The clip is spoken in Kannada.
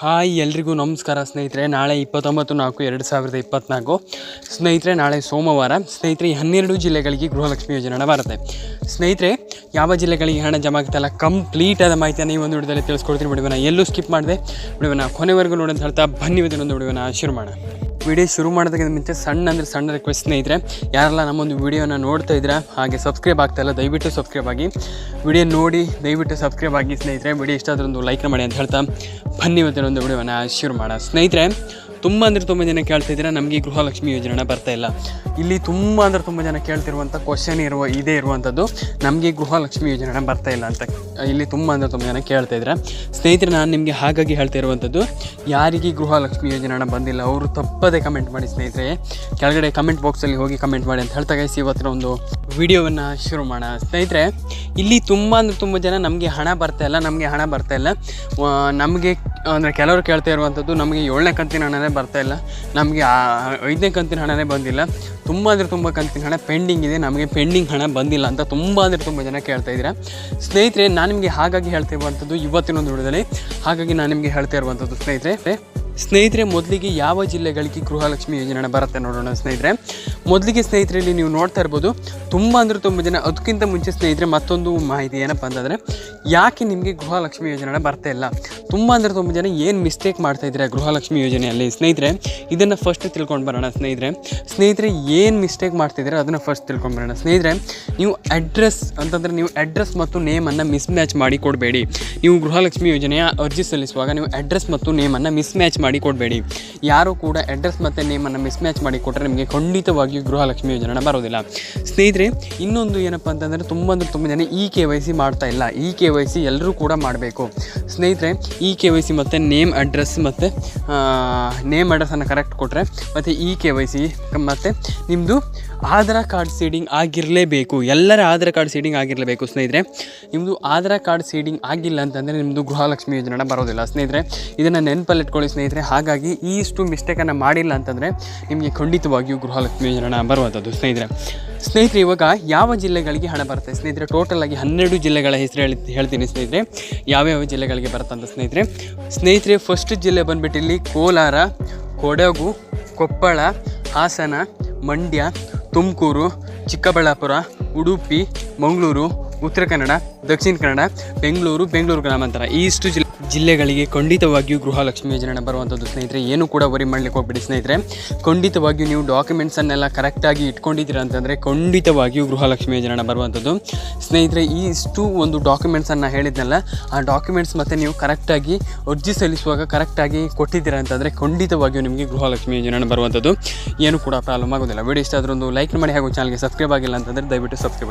ಹಾಯ್ ಎಲ್ರಿಗೂ ನಮಸ್ಕಾರ ಸ್ನೇಹಿತರೆ. ನಾಳೆ ಇಪ್ಪತ್ತೊಂಬತ್ತು ನಾಲ್ಕು ಎರಡು ಸಾವಿರದ ಇಪ್ಪತ್ತ್ನಾಲ್ಕು ಸ್ನೇಹಿತರೆ, ನಾಳೆ ಸೋಮವಾರ. ಸ್ನೇಹಿತರೆ ಹನ್ನೆರಡು ಜಿಲ್ಲೆಗಳಿಗೆ ಗೃಹಲಕ್ಷ್ಮಿ ಯೋಜನೆ ಬರುತ್ತೆ. ಸ್ನೇಹಿತರೆ, ಯಾವ ಜಿಲ್ಲೆಗಳಿಗೆ ಹಣ ಜಮಾ ಆಗುತ್ತಲ್ಲ ಕಂಪ್ಲೀಟ್ ಆದ ಮಾಹಿತಿಯನ್ನು ಈ ಒಂದು ವಿಡಿಯೋದಲ್ಲಿ ತಿಳಿಸ್ಕೊಡ್ತೀನಿ. ಬಿಡುವನ ಎಲ್ಲೂ ಸ್ಕಿಪ್ ಮಾಡಿದೆ. ಬಿಡುವನ ಕೊನೆವರೆಗೂ ನೋಡೋದು ಹೇಳ್ತಾ ಬನ್ನಿ. ಇದನ್ನೊಂದು ವಿಡಿಯೋನ ಶುರು ಮಾಡೋಣ. ವಿಡಿಯೋ ಶುರು ಮಾಡೋದಕ್ಕಿಂತ ಮುಂಚೆ ಸಣ್ಣ ಅಂದರೆ ಸಣ್ಣ ರಿಕ್ವೆಸ್ಟ್ ಸ್ನೇಹಿತರೆ, ಯಾರೆಲ್ಲ ನಮ್ಮೊಂದು ವಿಡಿಯೋನ ನೋಡ್ತಾ ಇದ್ದೀರಾ, ಹಾಗೆ ಸಬ್ಸ್ಕ್ರೈಬ್ ಆಗ್ತಾಯಿಲ್ಲ ದಯವಿಟ್ಟು ಸಬ್ಸ್ಕ್ರೈಬ್ ಆಗಿ. ವಿಡಿಯೋ ನೋಡಿ, ದಯವಿಟ್ಟು ಸಬ್ಸ್ಕ್ರೈಬ್ ಆಗಿ ಸ್ನೇಹಿತರೆ, ವಿಡಿಯೋ ಇಷ್ಟ ಒಂದು ಲೈಕ್ ಮಾಡಿ ಅಂತ ಹೇಳ್ತಾ ಬನ್ನಿ ಮತ್ತೆ ಒಂದು ವಿಡಿಯೋನ ಶುರು ಮಾಡೋಣ. ಸ್ನೇಹಿತರೆ ತುಂಬ ಅಂದರೆ ತುಂಬ ಜನ ಕೇಳ್ತಾ ಇದ್ದೀರಾ, ನಮಗೆ ಗೃಹಲಕ್ಷ್ಮಿ ಯೋಜನೆ ಬರ್ತಾ ಇಲ್ಲ. ಇಲ್ಲಿ ತುಂಬ ಅಂದರೆ ತುಂಬ ಜನ ಕೇಳ್ತಿರುವಂಥ ಕ್ವಶನ್ ಇರುವ, ಇದೇ ಇರುವಂಥದ್ದು ನಮಗೆ ಗೃಹಲಕ್ಷ್ಮಿ ಯೋಜನೆ ಬರ್ತಾ ಇಲ್ಲ ಅಂತ ಇಲ್ಲಿ ತುಂಬ ಅಂದರೆ ತುಂಬ ಜನ ಕೇಳ್ತಾ ಇದ್ದೀರಾ. ಸ್ನೇಹಿತರೆ, ನಾನು ನಿಮಗೆ ಹಾಗಾಗಿ ಹೇಳ್ತಾ ಇರುವಂಥದ್ದು ಯಾರಿಗೆ ಗೃಹಲಕ್ಷ್ಮಿ ಯೋಜನೆ ಬಂದಿಲ್ಲ, ಅವರು ತಪ್ಪದೇ ಕಮೆಂಟ್ ಮಾಡಿ ಸ್ನೇಹಿತರೆ. ಕೆಳಗಡೆ ಕಮೆಂಟ್ ಬಾಕ್ಸಲ್ಲಿ ಹೋಗಿ ಕಮೆಂಟ್ ಮಾಡಿ ಅಂತ ಹೇಳ್ತಾ ಗೈಸ್ ಇವತ್ತಿನ ಒಂದು ವಿಡಿಯೋವನ್ನು ಶುರು ಮಾಡೋಣ. ಸ್ನೇಹಿತರೆ, ಇಲ್ಲಿ ತುಂಬ ಅಂದರೆ ತುಂಬ ಜನ ನಮಗೆ ಹಣ ಬರ್ತಾ ಇಲ್ಲ, ನಮಗೆ ಹಣ ಬರ್ತಾ ಇಲ್ಲ. ನಮಗೆ ಅಂದರೆ ಕೆಲವರು ಕೇಳ್ತಾ ಇರುವಂಥದ್ದು, ನಮಗೆ ಏಳನೇ ಕಂತಿನ ಹಣನೇ ಬರ್ತಾ ಇಲ್ಲ. ನಮಗೆ ಐದನೇ ಕಂತಿನ ಹಣನೇ ಬಂದಿಲ್ಲ. ತುಂಬ ಅಂದರೆ ತುಂಬ ಕಂತಿನ ಹಣ ಪೆಂಡಿಂಗ್ ಇದೆ. ನಮಗೆ ಪೆಂಡಿಂಗ್ ಹಣ ಬಂದಿಲ್ಲ ಅಂತ ತುಂಬ ಅಂದರೆ ತುಂಬ ಜನ ಕೇಳ್ತಾ ಇದ್ದೀರಾ. ಸ್ನೇಹಿತರೆ, ನಾನು ನಿಮಗೆ ಹಾಗಾಗಿ ಹೇಳ್ತಾ ಇರುವಂಥದ್ದು ಇವತ್ತಿನ ಒಂದು ವಿಡಿಯೋದಲ್ಲಿ. ಹಾಗಾಗಿ ನಾನು ನಿಮಗೆ ಹೇಳ್ತಾ ಇರುವಂಥದ್ದು ಸ್ನೇಹಿತರೆ ಸ್ನೇಹಿತರೆ, ಮೊದಲಿಗೆ ಯಾವ ಜಿಲ್ಲೆಗಳಿಗೆ ಗೃಹಲಕ್ಷ್ಮಿ ಯೋಜನೆ ಬರುತ್ತೆ ನೋಡೋಣ ಸ್ನೇಹಿತರೆ. ಮೊದಲಿಗೆ ಸ್ನೇಹಿತರಲ್ಲಿ ನೀವು ನೋಡ್ತಾ ಇರ್ಬೋದು, ತುಂಬ ಅಂದರೆ ತುಂಬ ಜನ ಅದಕ್ಕಿಂತ ಮುಂಚೆ ಸ್ನೇಹಿತರೆ, ಮತ್ತೊಂದು ಮಾಹಿತಿ ಏನಪ್ಪ ಅಂತಂದರೆ, ಯಾಕೆ ನಿಮಗೆ ಗೃಹಲಕ್ಷ್ಮಿ ಯೋಜನೆ ಬರ್ತಾ ಇಲ್ಲ? ತುಂಬ ಅಂದರೆ ತುಂಬ ಜನ ಏನು ಮಿಸ್ಟೇಕ್ ಮಾಡ್ತಾ ಇದ್ದೀರಾ ಗೃಹಲಕ್ಷ್ಮಿ ಯೋಜನೆಯಲ್ಲಿ? ಸ್ನೇಹಿತರೆ, ಇದನ್ನು ಫಸ್ಟ್ ತಿಳ್ಕೊಂಡು ಬರೋಣ ಸ್ನೇಹಿತರೆ. ಸ್ನೇಹಿತರೆ, ಏನು ಮಿಸ್ಟೇಕ್ ಮಾಡ್ತಿದ್ದೀರಾ ಅದನ್ನು ಫಸ್ಟ್ ತಿಳ್ಕೊಂಡು ಬರೋಣ. ಸ್ನೇಹಿತರೆ, ನೀವು ಅಡ್ರೆಸ್ ಅಂತಂದರೆ ನೀವು ಅಡ್ರೆಸ್ ಮತ್ತು ನೇಮನ್ನು ಮಿಸ್ ಮ್ಯಾಚ್ ಮಾಡಿ ಕೊಡಬೇಡಿ. ನೀವು ಗೃಹಲಕ್ಷ್ಮಿ ಯೋಜನೆಯ ಅರ್ಜಿ ಸಲ್ಲಿಸುವಾಗ ನೀವು ಅಡ್ರೆಸ್ ಮತ್ತು ನೇಮನ್ನು ಮಿಸ್ ಮ್ಯಾಚ್ ಮಾಡಿ ಕೊಡಬೇಡಿ. ಯಾರು ಕೂಡ ಅಡ್ರೆಸ್ ಮತ್ತು ನೇಮನ್ನು ಮಿಸ್ ಮ್ಯಾಚ್ ಮಾಡಿ ಕೊಟ್ಟರೆ ನಿಮಗೆ ಖಂಡಿತವಾಗಿಯೂ ಗೃಹಲಕ್ಷ್ಮಿ ಯೋಜನೆ ಬರೋದಿಲ್ಲ. ಸ್ನೇಹಿತರೆ, ಇನ್ನೊಂದು ಏನಪ್ಪ ಅಂತಂದರೆ ತುಂಬ ಅಂದರೆ ತುಂಬ ಜನ ಇ ಕೆ ವೈ ಸಿ ಮಾಡ್ತಾ ಇಲ್ಲ. ಇ ಕೆ ವೈ ಸಿ ಎಲ್ಲರೂ ಕೂಡ ಮಾಡಬೇಕು. ಸ್ನೇಹಿತರೆ ಇ ಕೆ ವೈ ಸಿ ಮತ್ತು ನೇಮ್ ಅಡ್ರೆಸ್ ಮತ್ತು ನೇಮ್ ಅಡ್ರೆಸ್ಸನ್ನು ಕರೆಕ್ಟ್ ಕೊಟ್ಟರೆ ಮತ್ತು ಇ ಕೆ ವೈ ಸಿ ಮತ್ತು ನಿಮ್ಮದು ಆಧಾರ್ ಕಾರ್ಡ್ ಸೀಡಿಂಗ್ ಆಗಿರಲೇಬೇಕು. ಎಲ್ಲರ ಆಧಾರ್ ಕಾರ್ಡ್ ಸೀಡಿಂಗ್ ಆಗಿರಲೇಬೇಕು ಸ್ನೇಹಿತರೆ. ನಿಮ್ಮದು ಆಧಾರ್ ಕಾರ್ಡ್ ಸೀಡಿಂಗ್ ಆಗಿಲ್ಲ ಅಂತಂದರೆ ನಿಮ್ಮದು ಗೃಹಲಕ್ಷ್ಮಿ ಯೋಜನೆ ಬರೋದಿಲ್ಲ. ಸ್ನೇಹಿತರೆ, ಇದನ್ನು ನೆನಪಲ್ಲಿ ಇಟ್ಕೊಳ್ಳಿ ಸ್ನೇಹಿತರೆ. ಹಾಗಾಗಿ ಈ ಇಷ್ಟು ಮಿಸ್ಟೇಕನ್ನು ಮಾಡಿಲ್ಲ ಅಂತಂದರೆ ನಿಮಗೆ ಖಂಡಿತವಾಗಿಯೂ ಗೃಹಲಕ್ಷ್ಮಿ ಯೋಜನೆ ಬರುವಂಥದ್ದು ಸ್ನೇಹಿತರೆ ಸ್ನೇಹಿತರೆ, ಇವಾಗ ಯಾವ ಜಿಲ್ಲೆಗಳಿಗೆ ಹಣ ಬರುತ್ತೆ? ಸ್ನೇಹಿತರೆ ಟೋಟಲ್ ಆಗಿ ಹನ್ನೆರಡು ಜಿಲ್ಲೆಗಳ ಹೆಸರು ಹೇಳಿ, ಹೇಳ್ತೀನಿ ಸ್ನೇಹಿತರೆ. ಯಾವ್ಯಾವ ಜಿಲ್ಲೆಗಳಿಗೆ ಬರುತ್ತಂತ ಸ್ನೇಹಿತರೆ? ಸ್ನೇಹಿತರೆ ಫಸ್ಟ್ ಜಿಲ್ಲೆ ಬಂದುಬಿಟ್ಟು ಇಲ್ಲಿ ಕೋಲಾರ, ಕೊಡಗು, ಕೊಪ್ಪಳ, ಹಾಸನ, ಮಂಡ್ಯ, ತುಮಕೂರು, ಚಿಕ್ಕಬಳ್ಳಾಪುರ, ಉಡುಪಿ, ಮಂಗಳೂರು, ಉತ್ತರ ಕನ್ನಡ, ದಕ್ಷಿಣ ಕನ್ನಡ, ಬೆಂಗಳೂರು ಬೆಂಗಳೂರು ಗ್ರಾಮಾಂತರ. ಈ ಇಷ್ಟು ಜಿಲ್ಲೆ ಜಿಲ್ಲೆಗಳಿಗೆ ಖಂಡಿತವಾಗಿಯೂ ಗೃಹಲಕ್ಷ್ಮಿ ಯೋಜನೆ ಬರುವಂಥದ್ದು ಸ್ನೇಹಿತರೆ, ಏನು ಕೂಡ ವರಿ ಮಾಡ್ಲಿಕ್ಕೆ ಹೋಗ್ಬಿಡಿ ಸ್ನೇಹಿತರೆ. ಖಂಡಿತವಾಗಿಯೂ ನೀವು ಡಾಕ್ಯುಮೆಂಟ್ಸನ್ನೆಲ್ಲ ಕರೆಕ್ಟಾಗಿ ಇಟ್ಕೊಂಡಿದ್ದೀರಾ ಅಂತಂದರೆ ಖಂಡಿತವಾಗಿಯೂ ಗೃಹಲಕ್ಷ್ಮಿ ಯೋಜನೆ ಬರುವಂಥದ್ದು. ಸ್ನೇಹಿತರೆ ಈ ಇಷ್ಟು ಒಂದು ಡಾಕ್ಯುಮೆಂಟ್ಸನ್ನು ಹೇಳಿದ್ನಲ್ಲ, ಆ ಡಾಕ್ಯುಮೆಂಟ್ಸ್ ಮತ್ತು ನೀವು ಕರೆಕ್ಟಾಗಿ ಅರ್ಜಿ ಸಲ್ಲಿಸುವಾಗ ಕರೆಕ್ಟಾಗಿ ಕೊಟ್ಟಿದ್ದೀರಾ ಅಂತಂದರೆ ಖಂಡಿತವಾಗಿಯೂ ನಿಮಗೆ ಗೃಹಲಕ್ಷ್ಮಿ ಯೋಜನೆ ಬರುವಂಥದ್ದು. ಏನು ಕೂಡ ಪ್ರಾಬ್ಲಮ್ ಆಗೋದಿಲ್ಲ. ವಿಡಿಯೋ ಇಷ್ಟ ಆದರೂ ಒಂದು ಲೈಕ್ ಮಾಡಿ ಹಾಗೂ ಚಾನಲ್ಗೆ ಸಬ್ಸ್ಕ್ರೈಬ್ ಆಗಿಲ್ಲ ಅಂತಂದರೆ ದಯವಿಟ್ಟು ಸಬ್ಸ್ಕ್ರೈಬ್